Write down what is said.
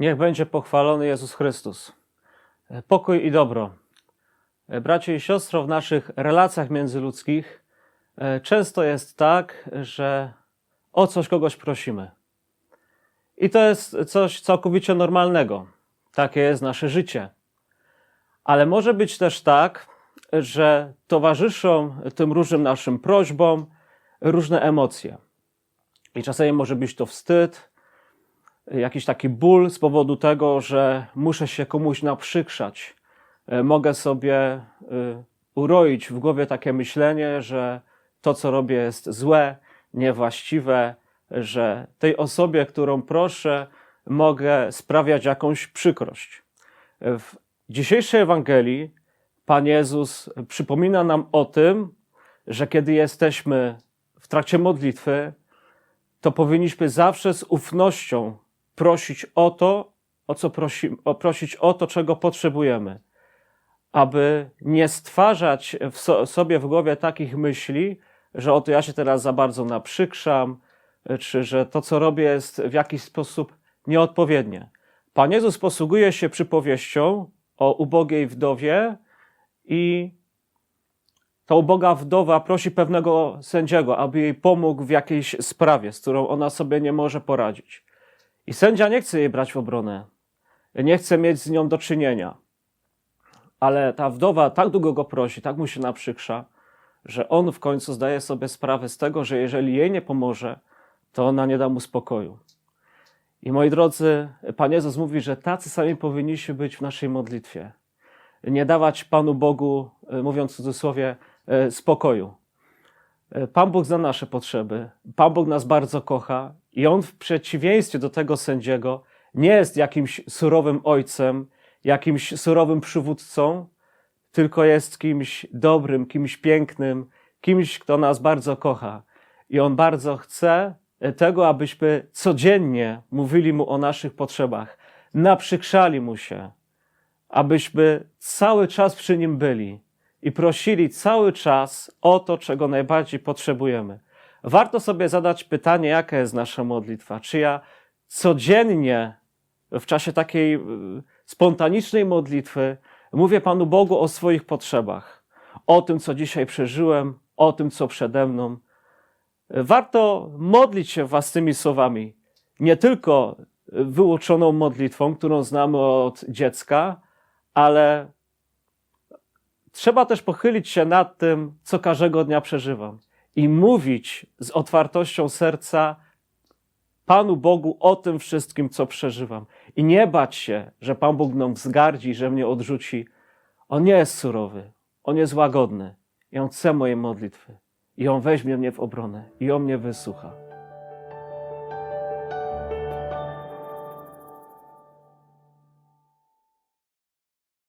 Niech będzie pochwalony Jezus Chrystus. Pokój i dobro. Bracie i siostro, w naszych relacjach międzyludzkich e, często jest tak, że o coś kogoś prosimy. I to jest coś całkowicie normalnego. Takie jest nasze życie. Ale może być też tak, że towarzyszą tym różnym naszym prośbom różne emocje. I czasami może być to wstyd, jakiś taki ból z powodu tego, że muszę się komuś naprzykrzać. E, Mogę sobie e, uroić w głowie takie myślenie, że to, co robię, jest złe, niewłaściwe, że tej osobie, którą proszę, mogę sprawiać jakąś przykrość. W dzisiejszej Ewangelii Pan Jezus przypomina nam o tym, że kiedy jesteśmy w trakcie modlitwy, to powinniśmy zawsze z ufnością prosić o to, o co prosimy, o prosić o to, czego potrzebujemy, aby nie stwarzać w so, sobie w głowie takich myśli, że oto ja się teraz za bardzo naprzykrzam, czy że to, co robię, jest w jakiś sposób nieodpowiednie. Pan Jezus posługuje się przypowieścią o ubogiej wdowie i ta uboga wdowa prosi pewnego sędziego, aby jej pomógł w jakiejś sprawie, z którą ona sobie nie może poradzić. I sędzia nie chce jej brać w obronę, nie chce mieć z nią do czynienia. Ale ta wdowa tak długo go prosi, tak mu się naprzykrza, że on w końcu zdaje sobie sprawę z tego, że jeżeli jej nie pomoże, to ona nie da mu spokoju. I moi drodzy, Pan Jezus mówi, że tacy sami powinniśmy być w naszej modlitwie. Nie dawać Panu Bogu, e, mówiąc w cudzysłowie, e, spokoju. E, Pan Bóg zna nasze potrzeby. Pan Bóg nas bardzo kocha i On w przeciwieństwie do tego sędziego nie jest jakimś surowym ojcem, jakimś surowym przywódcą, tylko jest kimś dobrym, kimś pięknym, kimś, kto nas bardzo kocha. I On bardzo chce tego, abyśmy codziennie mówili Mu o naszych potrzebach, naprzykrzali Mu się, abyśmy cały czas przy Nim byli i prosili cały czas o to, czego najbardziej potrzebujemy. Warto sobie zadać pytanie, jaka jest nasza modlitwa. Czy ja codziennie w czasie takiej y, spontanicznej modlitwy mówię Panu Bogu o swoich potrzebach, o tym, co dzisiaj przeżyłem, o tym, co przede mną. Warto modlić się własnymi słowami, nie tylko wyuczoną modlitwą, którą znamy od dziecka, ale trzeba też pochylić się nad tym, co każdego dnia przeżywam i mówić z otwartością serca Panu Bogu o tym wszystkim, co przeżywam. I nie bać się, że Pan Bóg mną wzgardzi, że mnie odrzuci. On nie jest surowy, on jest łagodny i on chce mojej modlitwy. I on weźmie mnie w obronę i on mnie wysłucha.